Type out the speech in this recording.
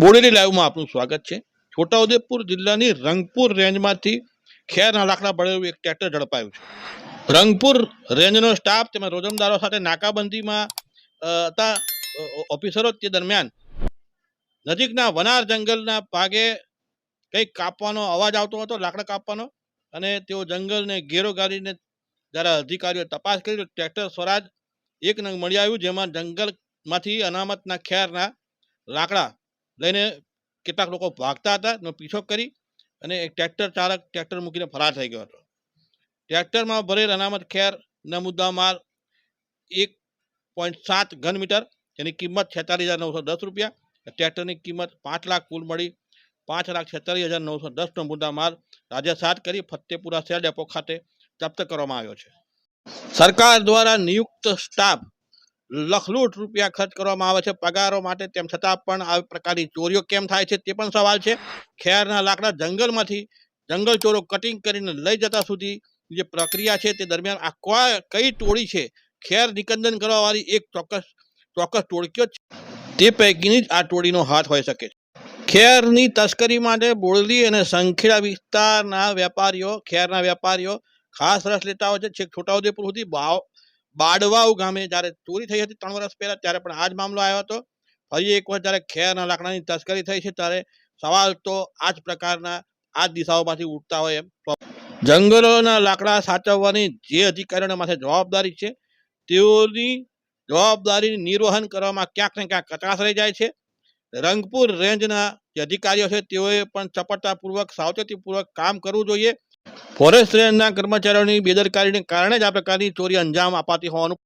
બોડેલી લાઈવમાં આપનું સ્વાગત છે. છોટાઉદેપુર જિલ્લાની રંગપુર રેન્જમાંથી ખેરના લાકડા પડેલું એક ટ્રેક્ટર ઝડપાયું છે. રંગપુર રેન્જનો સ્ટાફ તેમજ રોજમદારો સાથે નાકાબંધીમાં હતા ઓફિસરો તે દરમિયાન નજીકના વનાર જંગલના ભાગે કંઈક કાપવાનો અવાજ આવતો હતો, લાકડા કાપવાનો, અને તેઓ જંગલને ઘેરો ગાડીને જ્યારે અધિકારીઓ તપાસ કરી ટ્રેક્ટર સ્વરાજ એક નંગ મળી આવ્યું, જેમાં જંગલમાંથી અનામતના ખેરના લાકડા લઈને કેટલાક લોકો ભાગતા હતા, એનો પીછો કરી અને એક ટ્રેક્ટર ચાલક ટ્રેક્ટર મૂકીને ફરાર થઈ ગયો હતો. ટ્રેક્ટરમાં ભરેલ અનામત ખેર ન મુદ્દા માલ એક પોઈન્ટ સાત ઘન મીટર જેની કિંમત છેતાલીસ હજાર નવસો દસ રૂપિયા, ટ્રેક્ટરની કિંમત પાંચ લાખ કુલ મળી, પાંચ લાખ છેતાલીસ હજાર નવસો દસનો મુદ્દા માલ રાજ્ય સાત કરી ફતેપુરા સેલ ડેપો ખાતે જપ્ત કરવામાં આવ્યો છે. સરકાર દ્વારા નિયુક્ત સ્ટાફ લખલૂટ રૂપિયા ખર્ચ કરવામાં આવે છે પગારો માટે. તેમ છતાં પણ આ પ્રકારની ચોરીઓ કેમ થાય છે તે પણ સવાલ છે. ખેરના લાકડા જંગલમાંથી જંગલ ચોરો કટિંગ કરીને લઈ જતા સુધી જે પ્રક્રિયા છે તે દરમિયાન આ કોઈ કઈ ટોળી છે? ખેર નિકંદન કરવાવાળી એક ચોક્કસ ચોક્કસ ટોળકીઓ જ છે. તે પૈકીની જ આ ટોળીનો હાથ હોઈ શકે છે. ખેરની તસ્કરી માટે બોરલી અને સંખેડા વિસ્તારના વેપારીઓ, ખેરના વેપારીઓ ખાસ રસ લેતા હોય છે. છેક છોટાઉદેપુર સુધી બાવ બાડવાવ ગામે જ્યારે ચોરી થઈ હતી ત્રણ વર્ષ પહેલા, ત્યારે પણ આ જ મામલો આવ્યો હતો. ફરી એક વખત જ્યારે ખેરના લાકડાની તસ્કરી થઈ છે, ત્યારે સવાલ તો આ જ પ્રકારના આ જ દિશાઓમાંથી ઉઠતા હોય એમ. જંગલોના લાકડા સાચવવાની જે અધિકારીઓના માથે જવાબદારી છે, તેઓની જવાબદારી નિર્વહન કરવામાં ક્યાંક ને ક્યાંક કચાશ રહી જાય છે. રંગપુર રેન્જના જે અધિકારીઓ છે, તેઓએ પણ ચપળતાપૂર્વક સાવચેતીપૂર્વક કામ કરવું જોઈએ. ફોરેસ્ટ રેન્જના કર્મચારીઓની બેદરકારીને કારણે જ આ પ્રકારની ચોરી અંજામ અપાતી હોવાનું